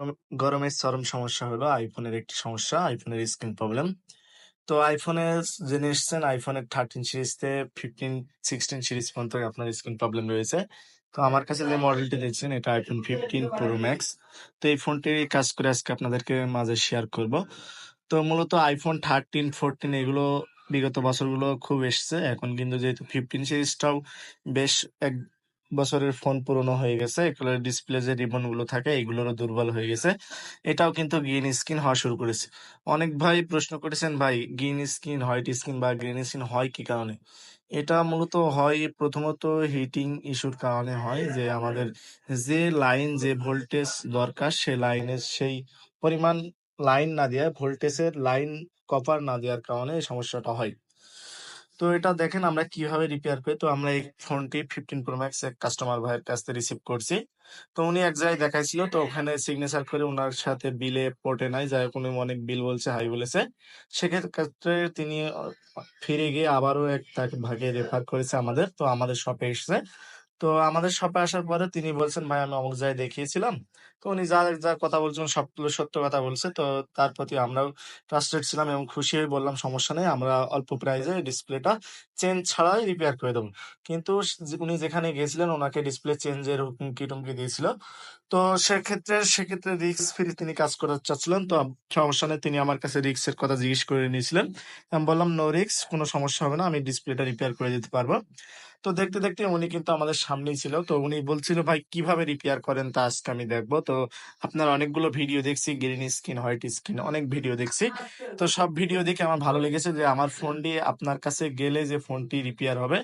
গরম- গরমের চরম সমস্যা হলো আইফোনের একটি সমস্যা, আইফোনের স্ক্রিন প্রবলেম। তো আইফোনের জেনে এসছেন, আইফোনের থার্টিন সিরিজ থেকে ফিফটিন সিক্সটিন সিরিজ পর্যন্ত আপনার স্ক্রিন প্রবলেম রয়েছে। তো আমার কাছে যে মডেলটি দেখছেন, এটা আইফোন ফিফটিন প্রো ম্যাক্স তো এই ফোনটি কাজ করে আজকে আপনাদেরকে মাঝে শেয়ার করব। তো মূলত আইফোন থার্টিন ফোরটিন এগুলো বিগত বছরগুলো খুব এসছে। এখন কিন্তু যেহেতু ফিফটিন সিরিজটাও বেশ এক বছরের ফোন পুরনো হয়ে গেছে এগুলোর ডিসপ্লে যে রিবনগুলো থাকে, এগুলোরও দুর্বল হয়ে গেছে। এটাও কিন্তু গ্রিন স্ক্রিন হওয়া শুরু করেছে। অনেক ভাই প্রশ্ন করেছেন, ভাই গ্রিন স্ক্রিন হোয়াইট স্ক্রিন বা গ্রিন স্ক্রিন হয় কি কারণে? এটা মূলত হয়, প্রথমত হিটিং ইস্যুর কারণে হয় যে আমাদের যে লাইন যে ভোল্টেজ দরকার, সে লাইনের সেই পরিমাণ লাইন না দেওয়া ভোল্টেজের লাইন কপার না দেওয়ার কারণে সমস্যাটা হয়। তো এটা দেখেন আমরা কীভাবে রিপেয়ার করি। তো আমরা এই ফোনটি ফিফটিন প্রো ম্যাক্স এক কাস্টমার ভাইয়ের কাছ থেকে রিসিভ করছি। তো উনি এক জায়গায় দেখাইছিল, তো ওখানে সিগনেচার করে ওনার সাথে বিলে পটে নাই। যাই হোক, উনি অনেক বিল বলছে হাই বলেছে। সেক্ষেত্রে তিনি ফিরে গিয়ে আবারও এক তাকে ভাগে রেফার করেছে আমাদের। তো আমাদের শপে এসেছে। তো আমাদের শপে আসার পরে তিনি বলছেন, ভাই, আমি অমুক জায়গায় দেখিয়েছিলাম। তো উনি যা যা কথা বলছেন সবগুলো সত্য কথা বলছে। তো তার প্রতি আমরাও ট্রাস্টেড ছিলাম এবং খুশি হয়ে বললাম, সমস্যা নেই, আমরা অল্প প্রাইজে ডিসপ্লেটা চেঞ্জ ছাড়াই রিপেয়ার করে দেবো। কিন্তু উনি যেখানে গেছিলেন ওনাকে ডিসপ্লে চেঞ্জের হুমকি, টুমকি দিয়েছিল। তো সেক্ষেত্রে সেক্ষেত্রে রিক্স ফ্রি তিনি কাজ করার চাচ্ছিলেন। তো সমস্যা নেই, তিনি আমার কাছে রিক্সের কথা জিজ্ঞেস করে নিয়েছিলেন। আমি বললাম নো রিক্স কোনো সমস্যা হবে না, আমি ডিসপ্লেটা রিপেয়ার করে দিতে পারব। তো দেখতে দেখতে উনি কিন্তু আমাদের সামনেই ছিল। তো উনি বলছিল, ভাই, কীভাবে রিপেয়ার করেন তা আজকে আমি দেখব। তো আপনার অনেকগুলো ভিডিও দেখছি গ্রিন স্ক্রিন হোয়াইট স্ক্রিন অনেক ভিডিও দেখছি। তো সব ভিডিও দেখে আমার ভালো লেগেছে যে আমার ফোন দিয়ে আপনার কাছে গেলে যে ফোনটি রিপেয়ার হবে।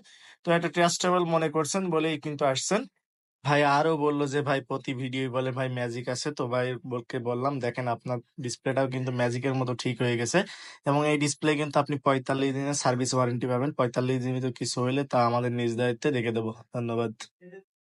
তো একটা ট্রাস্টেবল মনে করছেন বলেই কিন্তু আসছেন। ভাই আরও বলল যে, ভাই, প্রতি ভিডিও বলে, ভাই ম্যাজিক আছে তো? ভাই বলকে বললাম, দেখেন, আপনার ডিসপ্লেটাও কিন্তু ম্যাজিকের মতো ঠিক হয়ে গেছে এবং এই ডিসপ্লে কিন্তু আপনি পঁয়তাল্লিশ দিনের সার্ভিস ওয়ারেন্টি পাবেন। পঁয়তাল্লিশ দিনের তো কিছু হইলে তা আমাদের নিজ দায়িত্বে দেখে দেবো। ধন্যবাদ।